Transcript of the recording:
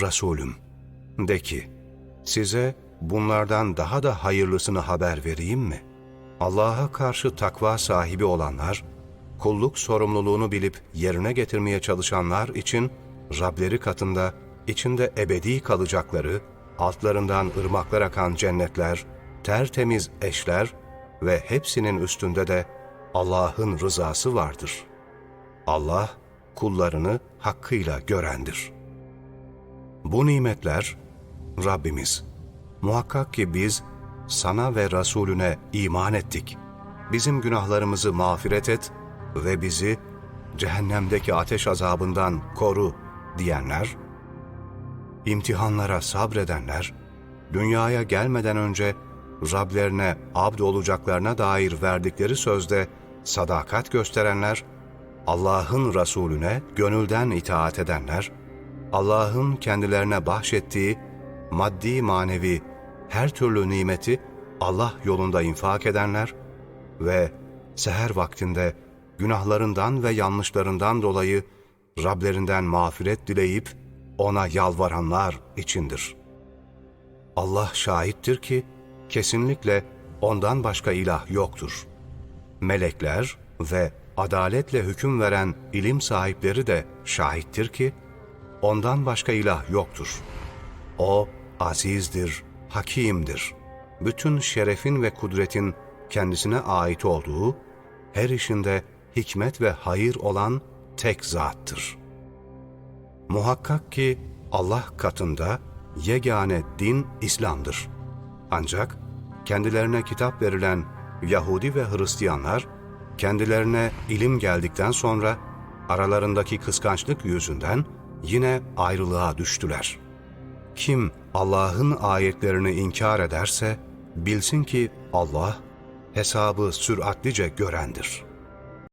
Resulüm, de ki, size bunlardan daha da hayırlısını haber vereyim mi? Allah'a karşı takva sahibi olanlar, kulluk sorumluluğunu bilip yerine getirmeye çalışanlar için Rableri katında içinde ebedi kalacakları, altlarından ırmaklar akan cennetler, tertemiz eşler ve hepsinin üstünde de Allah'ın rızası vardır. Allah kullarını hakkıyla görendir. Bu nimetler Rabbimiz, muhakkak ki biz sana ve Resulüne iman ettik. Bizim günahlarımızı mağfiret et ve bizi cehennemdeki ateş azabından koru diyenler, imtihanlara sabredenler, dünyaya gelmeden önce Rablerine abd olacaklarına dair verdikleri sözde sadakat gösterenler, Allah'ın Resulüne gönülden itaat edenler, Allah'ın kendilerine bahşettiği maddi manevi her türlü nimeti Allah yolunda infak edenler ve seher vaktinde günahlarından ve yanlışlarından dolayı Rablerinden mağfiret dileyip ona yalvaranlar içindir. Allah şahittir ki kesinlikle ondan başka ilah yoktur. Melekler ve adaletle hüküm veren ilim sahipleri de şahittir ki ondan başka ilah yoktur. O azizdir, hakimdir. Bütün şerefin ve kudretin kendisine ait olduğu, her işinde hikmet ve hayır olan tek zattır. Muhakkak ki Allah katında yegane din İslam'dır. Ancak kendilerine kitap verilen Yahudi ve Hristiyanlar, kendilerine ilim geldikten sonra aralarındaki kıskançlık yüzünden yine ayrılığa düştüler. Kim Allah'ın ayetlerini inkar ederse, bilsin ki Allah hesabı süratlice görendir.''